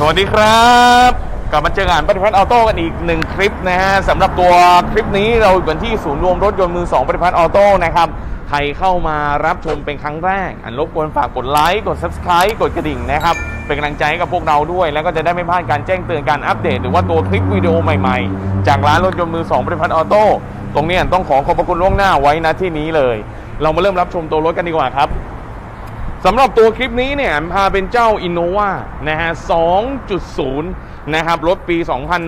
สวัสดีครับ กลับมาเจอกันปฏิพัฒน์ออโต้กันอีกหนึ่งคลิปนะฮะสำหรับตัวคลิปนี้เราอยู่กันที่ศูนย์รวมรถยนต์มือสองปฏิพัฒน์ออโต้นะครับใครเข้ามารับชมเป็นครั้งแรก อันรบกวนฝากกดไลค์กด subscribe กดกระดิ่งนะครับ เป็นกำลังใจให้กับพวกเราด้วย แล้วก็จะได้ไม่พลาดการแจ้งเตือนการอัปเดต หรือว่าตัวคลิปวิดีโอใหม่ๆ จากร้านรถยนต์มือสองปฏิพัฒน์ออโต้ตรงนี้ต้องขอขอบพระคุณล่วงหน้าไว้ณที่นี้เลย เรามาเริ่มรับชมตัวรถกันดีกว่าครับ สำหรับตัวคลิปนี้เนี่ยพาเป็นเจ้า Innova นะฮะ 2.0 นะครับ รถปี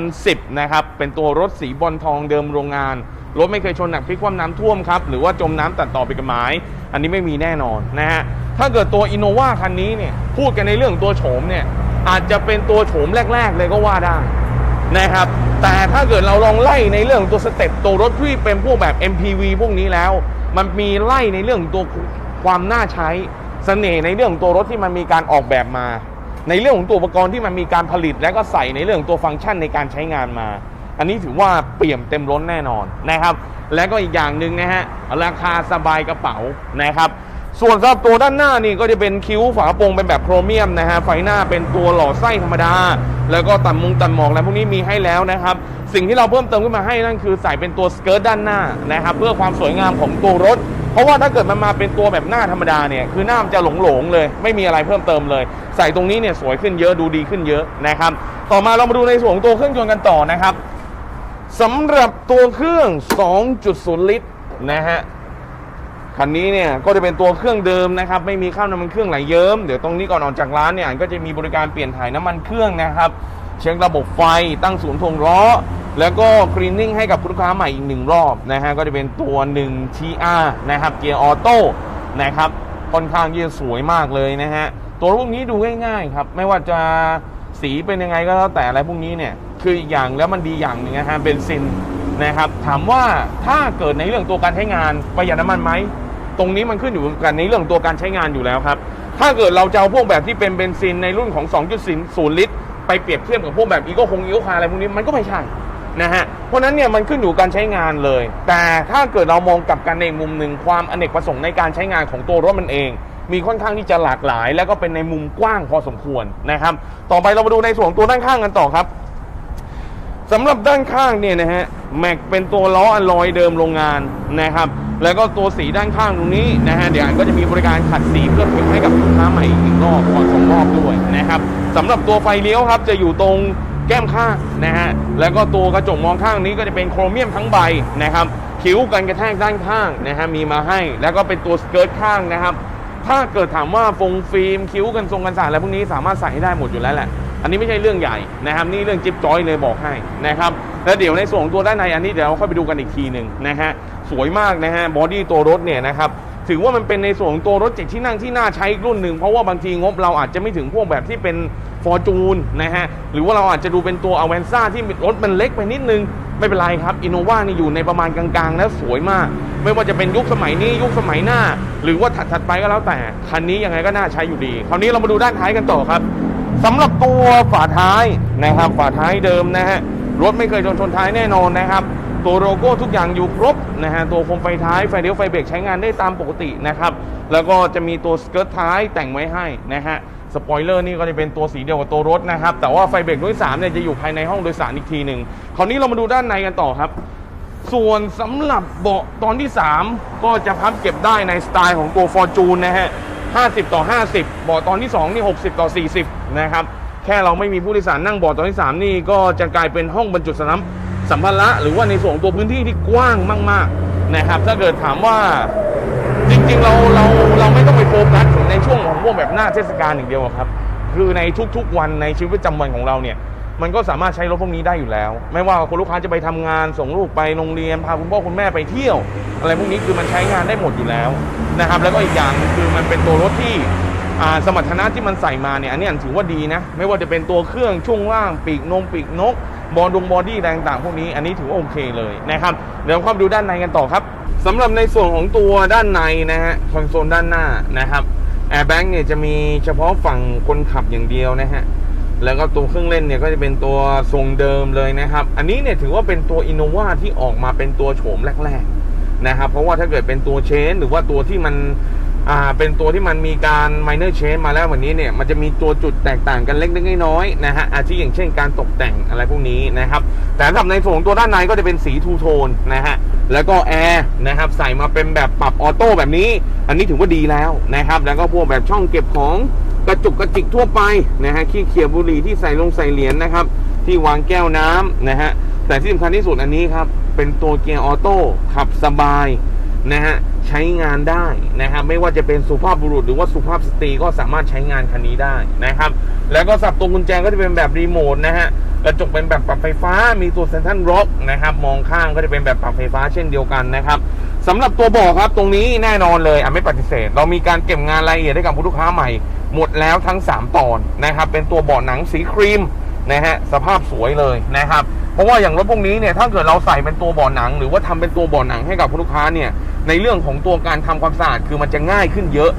2010 นะครับ เป็นตัวรถสีบอลทองเดิมโรงงาน รถไม่เคยชนหนักพลิกคว่ำน้ำท่วมครับ หรือว่าจมน้ำตัดต่อไปกับไม้อันนี้ไม่มีแน่นอนนะฮะ ถ้าเกิดตัว Innova คันนี้เนี่ย พูดกันในเรื่องตัวโฉมเนี่ย อาจจะเป็นตัวโฉมแรก ๆ เลยก็ว่าได้นะครับ แต่ถ้าเกิดเราลองไล่ในเรื่องตัวสเต็ปตัวรถที่เป็นพวกแบบ MPV พวกนี้แล้ว มันมีไล่ในเรื่องตัวความน่าใช้ เสน่ห์ในเรื่องตัวรถที่มันมีการออกแบบมา ในเรื่องของตัวอุปกรณ์ที่มันมีการผลิต และก็ใส่ในเรื่องตัวฟังก์ชันในการใช้งานมา อันนี้ถือว่าเปี่ยมเต็มล้นแน่นอนนะครับ และก็อีกอย่างหนึ่งนะฮะราคาสบายกระเป๋านะครับส่วนสำหรับตัวด้านหน้านี่ก็จะเป็นคิ้วฝากระโปรงเป็นแบบโครเมียมนะฮะไฟหน้าเป็นตัวหล่อไส้ธรรมดา แล้วก็ตัดมุงตัดหมอกอะไรพวกนี้มีให้แล้วนะครับ สิ่งที่เราเพิ่มเติมขึ้นมาให้นั่นคือใส่เป็นตัวสเกิร์ตด้านหน้านะครับเพื่อความสวยงามของตัวรถ เพราะว่าถ้าเกิดมันมาเป็นตัวแบบหน้าธรรมดาเนี่ยคือหน้ามันจะหลงๆเลย ไม่มีอะไรเพิ่มเติมเลย ใส่ตรงนี้เนี่ยสวยขึ้นเยอะดูดีขึ้นเยอะนะครับต่อมาเรามาดูในส่วนของตัวเครื่องยนต์กันต่อนะครับสำหรับตัวเครื่อง 2.0 ลิตรนะฮะคันนี้เนี่ยก็จะเป็นตัวเครื่องเดิมนะครับไม่มีข้าวน้ำมันเครื่องไหลเยิ้มเดี๋ยวตรงนี้ก่อนออกจากร้านเนี่ยก็จะมีบริการเปลี่ยนถ่ายน้ำมันเครื่องนะครับ เช็คระบบไฟตั้งศูนย์ทวงล้อ แล้วก็คลีนนิ่งให้กับลูกค้าใหม่อีกหนึ่งรอบนะฮะก็จะเป็นตัว 1 TR นะครับเกียร์ออโต้นะครับค่อนข้างที่จะสวยมากเลยนะฮะตัวพวกนี้ดูง่ายๆครับไม่ว่าจะสีเป็นยังไงก็แล้วแต่อะไรพวกนี้เนี่ยคืออีกอย่างแล้วมันดีอย่างหนึ่งนะฮะเบนซินนะครับถามว่าถ้าเกิดในเรื่องตัวการใช้งานประหยัดน้ำมันไหมตรงนี้มันขึ้นอยู่กับในเรื่องตัวการใช้งานอยู่แล้วครับถ้าเกิดเราจะเอาพวกแบบที่เป็นเบนซินในรุ่นของ 2.0 ลิตร ไปเปรียบเทียบกับพวกแบบอีโก้คงอีโก้คาอะไรพวกนี้มันก็ไม่ใช่ นะฮะเพราะนั้นเนี่ยมันขึ้นอยู่การใช้งานเลย แต่ถ้าเกิดเรามองกลับกันในมุมหนึ่งความอเนกประสงค์ในการใช้งานของตัวรถมันเอง มีค่อนข้างที่จะหลากหลาย แล้วก็เป็นในมุมกว้างพอสมควรนะครับ ต่อไปเรามาดูในส่วนตัวด้านข้างกันต่อครับสำหรับด้านข้างเนี่ยนะฮะแม็กเป็นตัวล้ออลลอยเดิมโรงงานนะครับ แล้วก็ตัวสีด้านข้างตรงนี้นะฮะเดี๋ยวอันก็จะมีบริการขัดสีเพื่อพิมให้กับลูกค้าใหม่อีกรอบก่อนส่งมอบด้วยนะครับสำหรับตัวไฟเลี้ยวครับจะอยู่ตรง แก้มข้างนะฮะแล้วก็ตัวกระจกมองข้างนี้ก็จะเป็นโครเมียมทั้งใบนะครับคิ้วกันกระแทกด้านข้างนะฮะมีมาให้ แล้วก็เป็นตัวสเกิร์ตข้างนะครับ ถ้าเกิดถามว่าฟงฟิล์มคิ้วกันทรงกันสาดอะไรพวกนี้สามารถใส่ให้ได้หมดอยู่แล้วแหละอันนี้ไม่ใช่เรื่องใหญ่นะครับนี่เรื่องจิ๊บจอยเลยบอกให้นะครับแล้วเดี๋ยวในส่วนของตัวด้านในอันนี้เดี๋ยวเราค่อยไปดูกันอีกทีหนึ่งนะฮะสวยมากนะฮะบอดี้ตัวรถเนี่ยนะครับ ถือว่ามันเป็นในส่วนของตัวรถเจ็ดที่นั่งที่น่าใช้อีกรุ่นหนึ่งเพราะว่าบางทีงบเราอาจจะไม่ถึงพวกแบบที่เป็นฟอร์จูนนะฮะหรือว่าเราอาจจะดูเป็นตัวอเวนซ่าที่รถมันเล็กไปนิดนึง ไม่เป็นไรครับอินโนวานี่อยู่ในประมาณกลางๆ แล้วสวยมาก ไม่ว่าจะเป็นยุคสมัยนี้ยุคสมัยหน้า หรือว่าถัดๆไปก็แล้วแต่คันนี้ยังไงก็น่าใช้อยู่ดี คราวนี้เรามาดูด้านท้ายกันต่อครับสำหรับตัวฝาท้ายนะครับฝาท้ายเดิมนะฮะรถไม่เคยชนชนท้ายแน่นอนนะครับ ตัวโลโก้ทุกอย่างอยู่ครบนะฮะตัวโคมไฟท้ายไฟเลี้ยวไฟเบรกใช้งานได้ตามปกตินะครับแล้วก็จะมีตัวสเกิร์ตท้ายแต่งไว้ให้นะฮะสปอยเลอร์นี่ก็จะเป็นตัวสีเดียวกับตัวรถนะครับแต่ว่าไฟเบรกรุ่น3เนี่ยจะอยู่ภายในห้องโดยสารอีกทีหนึ่งคราวนี้เรามาดูด้านในกันต่อครับ ส่วนสำหรับเบาะตอนที่ 3 ก็จะพับเก็บได้ในสไตล์ของตัว Fortune นะฮะ50 ต่อ 50เบาะตอนที่ 2 นี่ 60 ต่อ 40 นะครับ แค่เราไม่มีผู้โดยสารนั่งเบาะตอนที่ 3 นี่ก็จะกลายเป็นห้องบรรจุสนาม สัมภาระหรือว่าในส่วนของตัวพื้นที่ที่กว้างมาก ๆ นะครับ ถ้าเกิดถามว่าจริง ๆ เราเราเราไม่ต้องไปโฟกัสในช่วงของพวกแบบหน้าเทศกาลอย่างเดียวครับ คือในทุกๆวันในชีวิตประจำวันของเราเนี่ย มันก็สามารถใช้รถพวกนี้ได้อยู่แล้ว ไม่ว่าคุณลูกค้าจะไปทำงานส่งลูกไปโรงเรียนพาคุณพ่อคุณแม่ไปเที่ยว อะไรพวกนี้คือมันใช้งานได้หมดอยู่แล้วนะครับ แล้วก็อีกอย่างคือมันเป็นตัวรถที่สมรรถนะที่มันใส่มาเนี่ยอันนี้ถือว่าดีนะ ไม่ว่าจะเป็นตัวเครื่องช่วงล่างปีกนมปีกนก บอลดงบอดี้อะไรต่างพวกนี้ อันนี้ถือว่าโอเคเลยนะครับ เดี๋ยวเข้าดูด้านในกันต่อครับสำหรับในส่วนของตัวด้านในนะฮะคอนโซลด้านหน้านะครับแอร์แบ็กเนี่ยจะมีเฉพาะฝั่งคนขับอย่างเดียวนะฮะแล้วก็ตัวเครื่องเล่นเนี่ยก็จะเป็นตัวทรงเดิมเลยนะครับ อันนี้เนี่ยถือว่าเป็นตัวอินโนวาที่ออกมาเป็นตัวโฉมแรก ๆนะครับ เพราะว่าถ้าเกิดเป็นตัวเชน หรือว่าตัวที่มัน อ่าเป็นตัวที่มันมีการ minor change มาแล้ววันนี้เนี่ยมันจะมีตัวจุดแตกต่างกันเล็กๆน้อยๆนะฮะอาทิอย่างเช่นการตกแต่งอะไรพวกนี้นะครับแต่สำหรับในส่วนของตัวด้านในก็จะเป็นสีทูโทนนะฮะแล้วก็แอร์นะครับใส่มาเป็นแบบปรับออโต้แบบนี้ อันนี้ถือว่าดีแล้วนะครับแล้วก็พวกแบบช่องเก็บของกระจุกกระจิกทั่วไปนะฮะขี้เขียบุหรี่ที่ใส่ลงใส่เหรียญนะครับ ที่วางแก้วน้ำนะฮะแต่ที่สำคัญที่สุดอันนี้ครับเป็นตัวเกียร์ออโต้ขับสบาย นะฮะใช้งานได้นะครับไม่ว่าจะเป็นสุภาพบุรุษหรือว่าสุภาพสตรีก็สามารถใช้งานคันนี้ได้นะครับ แล้วก็สับตัวกุญแจก็จะเป็นแบบรีโมทนะฮะกระจกเป็นแบบปรับไฟฟ้ามีตัวเซนทันร็อกนะครับ มองข้างก็จะเป็นแบบปรับไฟฟ้าเช่นเดียวกันนะครับสำหรับตัวเบอกครับตรงนี้แน่นอนเลยอะไม่ปฏิเสธ เรามีการเก็บงานรายละเอียดให้กับผู้ลูกค้าใหม่ หมดแล้วทั้ง 3 ตอนนะครับ เป็นตัวเบาะหนังสีครีมนะฮะสภาพสวยเลยนะครับ เพราะว่าอย่างรถพวกนี้เนี่ยถ้าเกิดเราใส่เป็นตัวเบาะหนัง หรือว่าทำเป็นตัวเบาะหนังให้กับผู้ลูกค้าเนี่ยในเรื่องของตัวการทำความสะอาดคือมันจะง่ายขึ้นเยอะ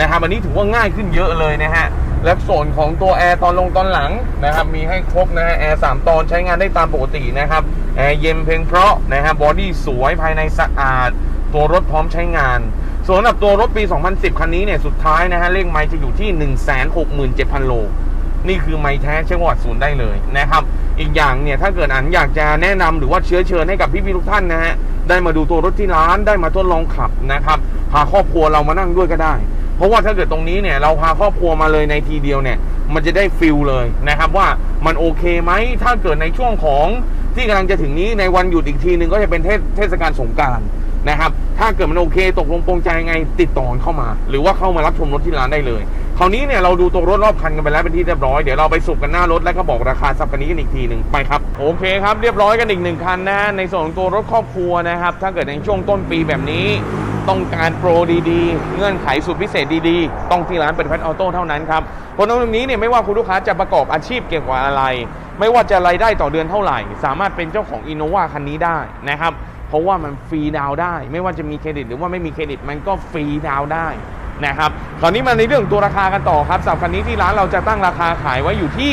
นะครับอันนี้ถือว่าง่ายขึ้นเยอะเลยนะฮะและส่วนของตัวแอร์ตอนลงตอนหลังนะครับมีให้ครบนะฮะแอร์สามตอนใช้งานได้ตามปกตินะครับแอร์เย็นเพลงเพราะนะฮะบอดี้สวยภายในสะอาด ตัวรถพร้อมใช้งาน ส่วนสำหรับตัวรถปี 2010 คันนี้เนี่ยสุดท้ายนะฮะเลขไมล์จะอยู่ที่ 167,000 โล นี่คือไม้แท้เช็คประวัติศูนย์ได้เลยนะครับ อีกอย่างเนี่ยถ้าเกิดอันอยากจะแนะนำหรือว่าเชื้อเชิญให้กับพี่ๆทุกท่านนะฮะได้มาดูตัวรถที่ร้านได้มาทดลองขับนะครับพาครอบครัวเรามานั่งด้วยก็ได้ เพราะว่าถ้าเกิดตรงนี้เนี่ยเราพาครอบครัวมาเลยในทีเดียวเนี่ยมันจะได้ฟิลเลยนะครับว่ามันโอเคไหมถ้าเกิดในช่วงของที่กำลังจะถึงนี้ในวันหยุดอีกทีหนึ่งก็จะเป็นเทศเทศกาลสงกราร นะครับ ถ้าเกิดมันโอเคตกลงปรงใจยังไงติดต่อเข้ามา หรือว่าเข้ามารับชมรถที่ร้านได้เลย คราวนี้เนี่ยเราดูตัวรถรอบคันกันไปแล้วเป็นที่เรียบร้อย เดี๋ยวเราไปสุกกันหน้ารถแล้วก็บอกราคาสับคันนี้กันอีกทีหนึ่งไปครับ โอเคครับเรียบร้อยกันอีกหนึ่งคันนะในส่วนของตัวรถครอบครัวนะครับ ถ้าเกิดในช่วงต้นปีแบบนี้ ต้องการโปรดีๆ เงื่อนไขสุดพิเศษดีๆ ต้องที่ร้านเป็นแพทออโต้เท่านั้นครับเพราะตรงนี้เนี่ยไม่ว่าคุณลูกค้าจะประกอบอาชีพเกี่ยวกับอะไร ไม่ว่าจะรายได้ต่อเดือนเท่าไหร่ สามารถเป็นเจ้าของอินโนวาคันนี้ได้นะครับ เพราะว่ามันฟรีดาวได้ ไม่ว่าจะมีเครดิตหรือว่าไม่มีเครดิตมันก็ฟรีดาวได้นะครับคราวนี้มาในเรื่องตัวราคากันต่อครับสำหรับคันนี้ที่ร้านเราจะตั้งราคาขายไว้อยู่ที่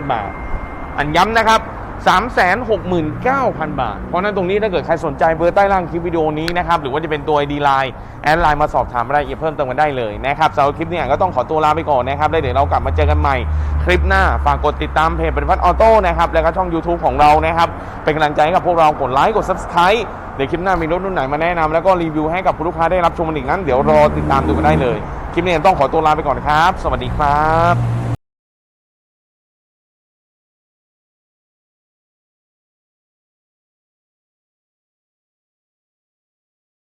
369,000 บาท อันย้ำนะครับ 369,000 บาท เพราะนั้นตรงนี้ถ้าเกิดใครสนใจเบอร์ใต้ล่างคลิปวิดีโอนี้นะครับ หรือว่าจะเป็นตัว ID Line แอดไลน์มาสอบถามรายละเอียดเพิ่มเติมกันได้เลยนะครับสำหรับคลิปนี้ก็ต้องขอตัวลาไปก่อนนะครับแล้วเดี๋ยวเรากลับมาเจอกันใหม่ คลิปหน้า ฝากกดติดตามเพจเป็นพัดออโต้นะครับ แล้วก็ช่อง YouTube ของเรานะครับ เป็นกำลังใจให้กับพวกเรากดไลค์กด Subscribe เดี๋ยวคลิปหน้ามีรถรุ่นไหนมาแนะนำแล้วก็รีวิวให้กับผู้ลูกค้าได้รับชมอีกนั้น เดี๋ยวรอติดตามดูกันได้เลย คลิปนี้ต้องขอตัวลาไปก่อนครับ สวัสดีครับ